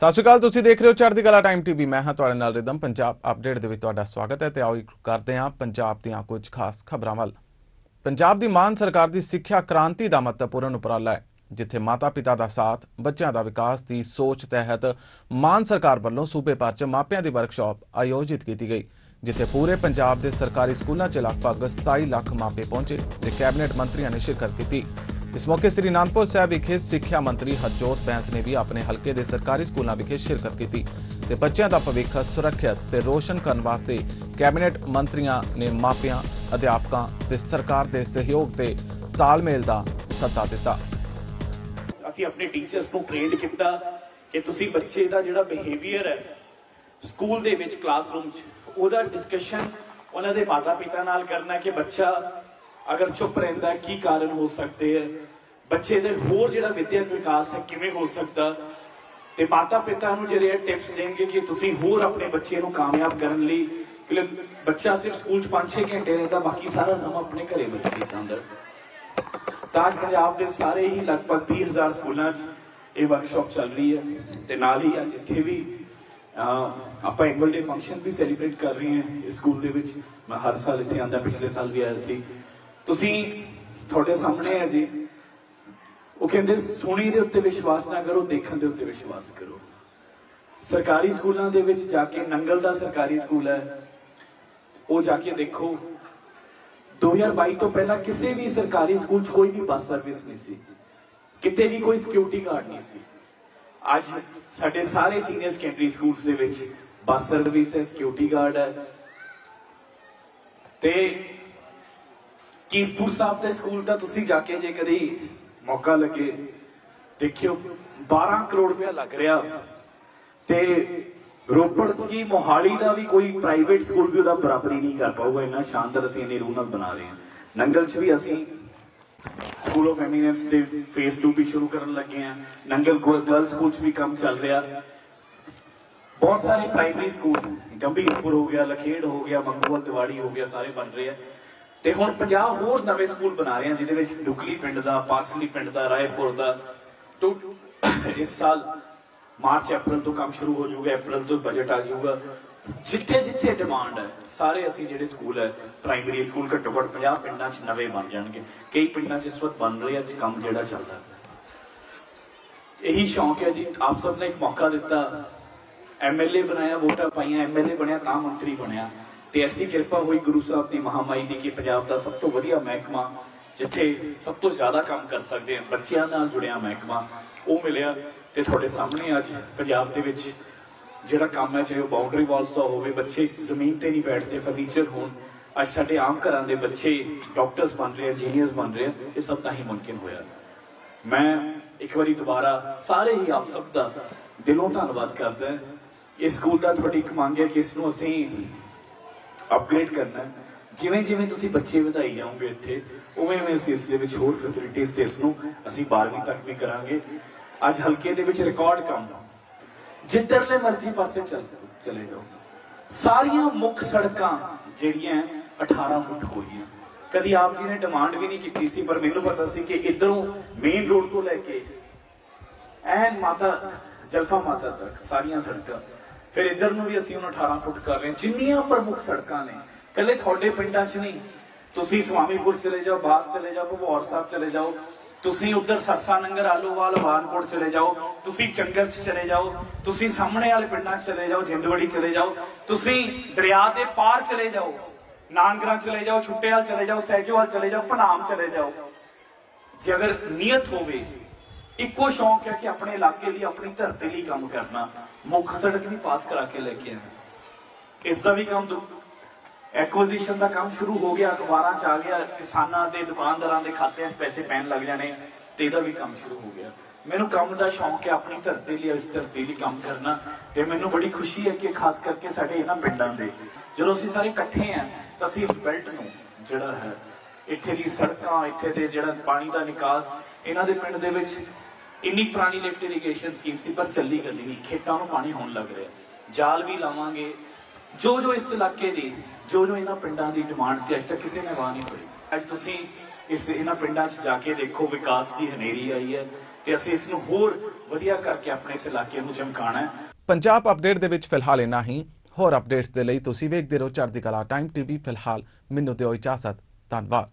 ਸਤਿ ਸ਼੍ਰੀ ਅਕਾਲ, ਤੁਸੀਂ ਦੇਖ ਰਹੇ ਹੋ ਚੜ੍ਹਦੀ ਕਲਾ ਟਾਈਮ ਟੀਵੀ ਮੈਂ ਹਾਂ ਤੁਹਾਡੇ ਨਾਲ ਰਿਦਮ। ਪੰਜਾਬ ਅਪਡੇਟ ਦੇ ਵਿੱਚ ਤੁਹਾਡਾ ਸਵਾਗਤ ਹੈ ਤੇ ਆਓ ਕਰਦੇ ਹਾਂ ਪੰਜਾਬ ਦੀਆਂ ਕੁਝ ਖਾਸ ਖਬਰਾਂ ਵੱਲ। ਪੰਜਾਬ ਦੀ ਮਾਨ ਸਰਕਾਰ ਦੀ ਸਿੱਖਿਆ ਕ੍ਰਾਂਤੀ ਦਾ ਮਹੱਤਵਪੂਰਨ ਉਪਰਾਲਾ ਹੈ, ਜਿੱਥੇ ਮਾਤਾ-ਪਿਤਾ ਦਾ ਸਾਥ, ਬੱਚਿਆਂ ਦਾ ਵਿਕਾਸ ਦੀ ਸੋਚ ਤਹਿਤ ਮਾਨ ਸਰਕਾਰ ਵੱਲੋਂ ਸੂਬੇ ਭਰ 'ਚ ਮਾਪਿਆਂ ਦੀ ਵਰਕਸ਼ਾਪ ਆਯੋਜਿਤ ਕੀਤੀ ਗਈ, ਜਿੱਥੇ ਪੂਰੇ ਪੰਜਾਬ ਦੇ ਸਰਕਾਰੀ ਸਕੂਲਾਂ 'ਚ ਲਗਭਗ 27 ਲੱਖ ਮਾਪੇ ਪਹੁੰਚੇ ਤੇ ਕੈਬਨਿਟ ਮੰਤਰੀਆਂ ਨੇ ਸ਼ਿਰਕਤ ਕੀਤੀ। ਇਸ ਮੌਕੇ ਸ੍ਰੀ ਅਨੰਦਪੁਰ ਸਾਹਿਬ ਵਿਖੇ ਸਿੱਖਿਆ ਮੰਤਰੀ ਹਰਜੋਤ ਬੈਂਸ ਨੇ ਵੀ ਆਪਣੇ ਹਲਕੇ ਦੇ ਸਰਕਾਰੀ ਸਕੂਲਾਂ ਵਿਖੇ ਸ਼ਿਰਕਤ ਕੀਤੀ ਤੇ ਬੱਚਿਆਂ ਦਾ ਭਵਿੱਖ ਸੁਰੱਖਿਅਤ ਤੇ ਰੋਸ਼ਨ ਕਰਨ ਵਾਸਤੇ ਕੈਬਨਿਟ ਮੰਤਰੀਆਂ ਨੇ ਮਾਪਿਆਂ, ਅਧਿਆਪਕਾਂ ਤੇ ਸਰਕਾਰ ਦੇ ਸਹਿਯੋਗ ਤੇ ਤਾਲਮੇਲ ਦਾ ਸੱਦਾ ਦਿੱਤਾ। ਅਸੀਂ ਆਪਣੇ ਟੀਚਰਸ ਨੂੰ ਟ੍ਰੇਨਡ ਕੀਤਾ ਕਿ ਤੁਸੀਂ ਬੱਚੇ ਦਾ ਜਿਹੜਾ ਬਿਹੇਵੀਅਰ ਹੈ ਸਕੂਲ ਦੇ ਵਿੱਚ ਕਲਾਸਰੂਮ 'ਚ, ਉਹਦਾ ਡਿਸਕਸ਼ਨ ਉਹਨਾਂ ਦੇ ਮਾਤਾ-ਪਿਤਾ ਨਾਲ ਕਰਨਾ ਕਿ ਬੱਚਾ ਅਗਰ ਚੁੱਪ ਰਹਿੰਦਾ ਕੀ ਕਾਰਨ ਹੋ ਸਕਦੇ ਹੈ? ਬੱਚੇ ਦੇ ਹੋਰ ਜਿਹੜਾ ਵਿਦਿਅਕ ਵਿਕਾਸ ਹੈ ਕਿਵੇਂ ਹੋ ਸਕਦਾ? ਤੇ ਮਾਤਾ-ਪਿਤਾ ਨੂੰ ਜਿਹੜੇ ਟਿਪਸ ਦੇਣਗੇ ਕਿ ਤੁਸੀਂ ਹੋਰ ਆਪਣੇ ਬੱਚੇ ਨੂੰ ਕਾਮਯਾਬ ਕਰਨ ਲਈ ਕਿ ਬੱਚਾ ਸਿਰਫ ਸਕੂਲ 'ਚ 5-6 ਘੰਟੇ ਰਹਿੰਦਾ ਬਾਕੀ ਸਾਰਾ ਸਮਾਂ ਆਪਣੇ ਘਰੇ ਬਤੀਤ ਤਾਂ ਪੰਜਾਬ ਦੇ ਸਾਰੇ ਹੀ ਲਗਭਗ 20000 ਸਕੂਲਾਂ 'ਚ ਇਹ ਵਰਕਸ਼ਾਪ ਚੱਲ ਰਹੀ ਹੈ ਤੇ ਨਾਲ ਹੀ ਅੱਜ ਇੱਥੇ ਵੀ ਅਹ, ਆਪਾਂ ਐਨੂਅਲ ਡੇ ਫੰਕਸ਼ਨ ਵੀ ਸੈਲੀਬ੍ਰੇਟ ਕਰ ਰਹੇ ਹਾਂ ਇਸ ਸਕੂਲ ਦੇ ਵਿੱਚ। ਮੈਂ ਹਰ ਸਾਲ ਇੱਥੇ ਆਂਦਾ ਪਿਛਲੇ ਸਾਲ ਵੀ ਆਇਆ ਸੀ। ਤੁਸੀਂ ਤੁਹਾਡੇ ਸਾਹਮਣੇ ਹੈ ਜੀ। ਉਹ ਕਹਿੰਦੇ, ਸੁਣੀ ਦੇ ਉੱਤੇ ਵਿਸ਼ਵਾਸ ਨਾ ਕਰੋ, ਦੇਖਣ ਦੇ ਉੱਤੇ ਵਿਸ਼ਵਾਸ ਕਰੋ। ਸਰਕਾਰੀ ਸਕੂਲਾਂ ਦੇ ਵਿੱਚ ਜਾ ਕੇ, ਨੰਗਲ ਦਾ ਸਰਕਾਰੀ ਸਕੂਲ ਹੈ। ਉਹ ਜਾ ਕੇ ਦੇਖੋ। 2022 ਤੋਂ ਪਹਿਲਾਂ ਕਿਸੇ ਵੀ ਸਰਕਾਰੀ ਸਕੂਲ 'ਚ ਕੋਈ ਵੀ ਬੱਸ ਸਰਵਿਸ ਨਹੀਂ ਸੀ। ਕਿਤੇ ਵੀ ਕੋਈ ਸਿਕਿਉਰਿਟੀ ਗਾਰਡ ਨਹੀਂ ਸੀ। ਅੱਜ ਸਾਡੇ ਸਾਰੇ ਸੀਨੀਅਰ ਸੈਕੰਡਰੀ ਸਕੂਲਸ ਦੇ ਵਿੱਚ ਬੱਸ ਸਰਵਿਸ ਹੈ ਸਿਕਿਉਰਿਟੀ ਗਾਰਡ ਹੈ। ਤੇ ਕੀਰਤਪੁਰ ਸਾਹਿਬ ਦੇ ਸਕੂਲ ਦਾ ਤੁਸੀਂ ਜਾ ਕੇ ਜੇ ਕਦੀ ਮੌਕਾ ਲੱਗੇ, ਦੇਖਿਓ 12 ਕਰੋੜ ਰੁਪਇਆ ਲੱਗ ਰਿਹਾ। ਤੇ ਰੋਪੜ ਕੀ ਮੋਹਾਲੀ ਦਾ ਵੀ ਕੋਈ ਪ੍ਰਾਈਵੇਟ ਸਕੂਲ ਵੀ ਉਹਦਾ ਬਰਾਬਰੀ ਨਹੀਂ ਕਰ ਪਾਊਗਾ, ਇੰਨਾ ਸ਼ਾਨਦਾਰ ਅਸੀਂ ਇੰਨੀ ਰੂਹ ਨਾਲ ਬਣਾ ਰਹੇ ਹਾਂ। ਨੰਗਲ 'ਚ ਵੀ ਅਸੀਂ ਸਕੂਲ ਆਫ ਐਮੀਨੈਂਸ ਦੇ ਫੇਸ 2 ਵੀ ਸ਼ੁਰੂ ਕਰਨ ਲੱਗੇ ਹਾਂ। ਨੰਗਲ ਗਰਲ ਸਕੂਲ 'ਚ ਵੀ ਕੰਮ ਚੱਲ ਰਿਹਾ। ਬਹੁਤ ਸਾਰੇ ਪ੍ਰਾਇਮਰੀ ਸਕੂਲ ਗੰਭੀਰਪੁਰ ਹੋ ਗਿਆ, ਲਖੇੜ ਹੋ ਗਿਆ ਮੰਗੂਵਾਲ ਦਿਵਾੜੀ ਹੋ ਗਿਆ, ਸਾਰੇ ਬਣ ਰਹੇ ਆ। ਤੇ ਹੁਣ 50 ਹੋਰ ਨਵੇਂ ਸਕੂਲ ਬਣਾ ਰਹੇ ਆ, ਜਿਹਦੇ ਵਿੱਚ ਡੁਕਲੀ ਪਿੰਡ ਦਾ, ਪਾਸਲੀ ਪਿੰਡ ਦਾ, ਰਾਏਪੁਰ ਦਾ। ਟੋ ਇਸ ਸਾਲ ਮਾਰਚ, ਅਪ੍ਰੈਲ ਤੋਂ ਕੰਮ ਸ਼ੁਰੂ ਹੋ ਜਾਊਗਾ, ਅਪ੍ਰੈਲ ਤੋਂ ਬਜਟ ਆ ਜਾਊਗਾ। ਜਿੱਥੇ ਜਿੱਥੇ ਡਿਮਾਂਡ ਹੈ, ਸਾਰੇ ਅਸੀਂ ਜਿਹੜੇ ਸਕੂਲ ਹੈ ਪ੍ਰਾਇਮਰੀ ਸਕੂਲ ਘੱਟੋ ਘੱਟ 50 ਪਿੰਡਾਂ 'ਚ ਨਵੇਂ ਬਣ ਜਾਣਗੇ। ਕਈ ਪਿੰਡਾਂ 'ਚ ਇਸ ਵਕਤ ਬਣ ਰਹੇ ਆ ਕੰਮ ਜਿਹੜਾ ਚੱਲਦਾ। ਇਹੀ ਸ਼ੌਂਕ ਹੈ ਜੀ, ਆਪ ਸਭ ਨੇ ਇੱਕ ਮੌਕਾ ਦਿੱਤਾ। ਐਮਐਲਏ ਬਣਾਇਆ, ਵੋਟਾਂ ਪਾਈਆਂ ਐਮਐਲਏ ਬਣਿਆ, ਤਾਂ ਮੰਤਰੀ ਬਣਿਆ। ਤੇ ਐਸੀ ਕਿਰਪਾ ਹੋਈ ਗੁਰੂ ਸਾਹਿਬ ਦੀ ਮਹਾਮਾਈ ਦੀ ਕਿ ਪੰਜਾਬ ਦਾ ਸਭ ਤੋਂ ਵਧੀਆ ਮਹਿਕਮਾ, ਜਿੱਥੇ ਸਭ ਤੋਂ ਜ਼ਿਆਦਾ ਕੰਮ ਕਰ ਸਕਦੇ ਆ ਬੱਚਿਆਂ ਨਾਲ ਜੁੜਿਆ ਮਹਿਕਮਾ, ਉਹ ਮਿਲਿਆ ਤੇ ਤੁਹਾਡੇ ਸਾਹਮਣੇ ਅੱਜ ਪੰਜਾਬ ਦੇ ਵਿੱਚ ਜਿਹੜਾ ਕੰਮ ਹੈ, ਚਾਹੇ ਉਹ ਬਾਉਂਡਰੀ ਵਾਲਸ ਦਾ ਹੋਵੇ, ਬੱਚੇ ਜ਼ਮੀਨ ਤੇ ਨਹੀਂ ਬੈਠਦੇ ਫਰਨੀਚਰ ਹੋਣ, ਅੱਜ ਸਾਡੇ ਆਮ ਘਰਾਂ ਦੇ ਬੱਚੇ ਡਾਕਟਰਸ ਬਣ ਰਹੇ ਆ ਇੰਜੀਨੀਅਰਸ ਬਣ ਰਹੇ ਆ, ਇਹ ਸਭ ਤਾਂ ਹੀ ਮੁਮਕਿਨ ਹੋਇਆ। ਮੈਂ ਇੱਕ ਵਾਰੀ ਦੁਬਾਰਾ ਸਾਰੇ ਹੀ ਆਪ ਸਭ ਦਾ ਦਿਲੋਂ ਧੰਨਵਾਦ ਕਰਦਾ ਇਸ ਸਕੂਲ ਦਾ ਤੁਹਾਡੀ ਇੱਕ ਮੰਗ ਹੈ ਕਿ ਇਸ ਨੂੰ ਅਸੀਂ ਅਪਗ੍ਰੇਡ ਕਰਨਾ ਜਿਵੇਂ ਜਿਵੇਂ ਤੁਸੀਂ ਬੱਚੇ ਵਧਾਈ ਜਾਓਗੇ ਇੱਥੇ ਉਵੇਂ ਉਵੇਂ ਅਸੀਂ ਇਸ ਦੇ ਵਿੱਚ ਹੋਰ ਫੈਸਿਲਿਟੀਆਂ ਤੇ ਇਸ ਨੂੰ ਅਸੀਂ 12ਵੀਂ ਤੱਕ ਵੀ ਕਰਾਂਗੇ। ਅੱਜ ਹਲਕੇ ਦੇ ਵਿੱਚ ਰਿਕਾਰਡ ਕੰਮ ਜਿੱਧਰਲੇ ਮਰਜ਼ੀ ਪਾਸੇ ਚੱਲ ਚਲੇ ਜਾਓ। ਸਾਰੀਆਂ ਮੁੱਖ ਸੜਕਾਂ ਜਿਹੜੀਆਂ ਹੈ, 18 ਫੁੱਟ ਹੋਈਆਂ ਕਦੀ ਆਪ ਜੀ ਨੇ ਡਿਮਾਂਡ ਵੀ ਨਹੀਂ ਕੀਤੀ ਸੀ ਪਰ ਮੈਨੂੰ ਪਤਾ ਸੀ ਕਿ ਇਧਰੋਂ ਮੇਨ ਰੋਡ ਤੋਂ ਲੈ ਕੇ ਐਨ ਮਾਤਾ ਜਲਫਾ ਮਾਤਾ ਤੱਕ ਸਾਰੀਆਂ ਸੜਕਾਂ ਫਿਰ ਇਧਰ ਨੂੰ ਵੀ ਅਸੀਂ ਹੁਣ 18 ਫੁੱਟ ਕਰ ਰਹੇ ਜਿੰਨੀਆਂ ਪ੍ਰਮੁੱਖ ਸੜਕਾਂ ਨੇ ਕੱਲੇ ਤੁਹਾਡੇ ਪਿੰਡਾਂ 'ਚ ਨਹੀਂ। ਤੁਸੀਂ ਸੁਆਮੀਪੁਰ ਚਲੇ ਜਾਓ, ਬਾਸ ਚਲੇ ਜਾਓ, ਭਗੌਰ ਸਾਹਿਬ ਚਲੇ ਜਾਓ। ਤੁਸੀਂ ਉਧਰ ਸਰਸਾ ਨੰਗਰ, ਆਲੂਵਾਲ, ਵਾਨਕੋਟ ਚਲੇ ਜਾਓ। ਤੁਸੀਂ ਚੰਗਲ 'ਚ ਚਲੇ ਜਾਓ। ਤੁਸੀਂ ਸਾਹਮਣੇ ਵਾਲੇ ਪਿੰਡਾਂ 'ਚ ਚਲੇ ਜਾਓ, ਜਿੰਦਵੜੀ ਚਲੇ ਜਾਓ। ਤੁਸੀਂ ਦਰਿਆ ਦੇ ਪਾਰ ਚਲੇ ਜਾਓ। ਨਾਨਗਰਾ ਚਲੇ ਜਾਓ ਛੁੱਟੇਵਾਲ ਚਲੇ ਜਾਓ, ਸਹਿਜੋਵਾਲ ਚਲੇ ਜਾਓ, ਭਨਾਮ ਚਲੇ ਜਾਓ। ਜੇ ਅਗਰ ਨੀਅਤ ਹੋਵੇ ਇੱਕੋ ਸ਼ੌਂਕ ਹੈ ਕਿ ਆਪਣੇ ਇਲਾਕੇ ਲਈ, ਆਪਣੀ ਧਰਤੀ ਲਈ ਕੰਮ ਕਰਨਾ। ਮੁੱਖ ਸੜਕ ਵੀ ਪਾਸ ਕਰਾ ਕੇ ਲੈ ਕੇ ਆਣਾ ਇਸ ਦਾ ਵੀ ਕੰਮ ਦੋ ਐਕੁਜੀਸ਼ਨ ਦਾ ਕੰਮ ਸ਼ੁਰੂ ਹੋ ਗਿਆ, ਅਖਬਾਰਾਂ ਚ ਆ ਗਿਆ, ਕਿਸਾਨਾਂ ਦੇ, ਦੁਕਾਨਦਾਰਾਂ ਦੇ ਖਾਤਿਆਂ 'ਚ ਪੈਸੇ ਪੈਣ ਲੱਗ ਜਾਣੇ ਤੇ ਇਹਦਾ ਵੀ ਕੰਮ ਸ਼ੁਰੂ ਹੋ ਗਿਆ। ਮੈਨੂੰ ਕੰਮ ਦਾ ਸ਼ੌਂਕ ਹੈ ਆਪਣੀ ਧਰਤੀ ਲਈ, ਇਸ ਧਰਤੀ ਲਈ ਕੰਮ ਕਰਨਾ ਤੇ ਮੈਨੂੰ ਬੜੀ ਖੁਸ਼ੀ ਹੈ ਕਿ ਖਾਸ ਕਰਕੇ ਸਾਡੇ ਇਹਨਾਂ ਪਿੰਡਾਂ ਦੇ। ਜਦੋਂ ਅਸੀਂ ਸਾਰੇ ਇਕੱਠੇ ਆ ਤਾਂ ਅਸੀਂ ਇਸ ਬੈਲਟ ਨੂੰ ਜਿਹੜਾ ਹੈ, ਇੱਥੇ ਦੀ ਸੜਕਾਂ, ਇੱਥੇ ਦੇ ਜਿਹੜਾ ਪਾਣੀ ਦਾ ਨਿਕਾਸ, ਇਹਨਾਂ ਦੇ ਪਿੰਡ ਦੇ ਵਿੱਚ ਇੰਨੀ ਪੁਰਾਣੀ ਲਿਫਟ ਇਰੀਗੇਸ਼ਨ ਸਕੀਮ ਸੀ, ਪਰ ਚੱਲੀ ਗੱਲੀ ਨਹੀਂ। ਖੇਤਾਂ ਨੂੰ ਪਾਣੀ ਹੋਣ ਲੱਗ ਰਿਹਾ। ਜਾਲ ਵੀ ਲਾਵਾਂਗੇ। ਜੋ ਜੋ ਇਸ ਇਲਾਕੇ ਦੀ, ਜੋ ਜੋ ਇਹਨਾਂ ਪਿੰਡਾਂ ਦੀ ਡਿਮਾਂਡ ਸੀ, ਅੱਜ ਤੱਕ ਕਿਸੇ ਨੇ ਵਾਹ ਨਹੀਂ ਹੋਈ ਅੱਜ ਤੁਸੀਂ ਇਸ ਇਹਨਾਂ ਪਿੰਡਾਂ 'ਚ ਜਾ ਕੇ ਦੇਖੋ, ਵਿਕਾਸ ਦੀ ਹਨੇਰੀ ਆਈ ਹੈ ਤੇ ਅਸੀਂ ਇਸ ਨੂੰ ਹੋਰ ਵਧੀਆ ਕਰਕੇ ਆਪਣੇ ਇਸ ਇਲਾਕੇ ਨੂੰ ਚਮਕਾਣਾ ਹੈ। ਪੰਜਾਬ ਅਪਡੇਟ ਦੇ ਵਿੱਚ ਫਿਲਹਾਲ ਇੰਨਾ ਹੀ। ਹੋਰ ਅਪਡੇਟਸ ਦੇ ਲਈ ਤੁਸੀਂ ਵੇਖਦੇ ਰਹੋ ਚੜ੍ਹਦੀ ਕਲਾ ਟਾਈਮ ਟੀਵੀ ਫਿਲਹਾਲ, ਮੈਨੂੰ ਦਿਓ ਇਜਾਜ਼ਤ। ਧੰਨਵਾਦ।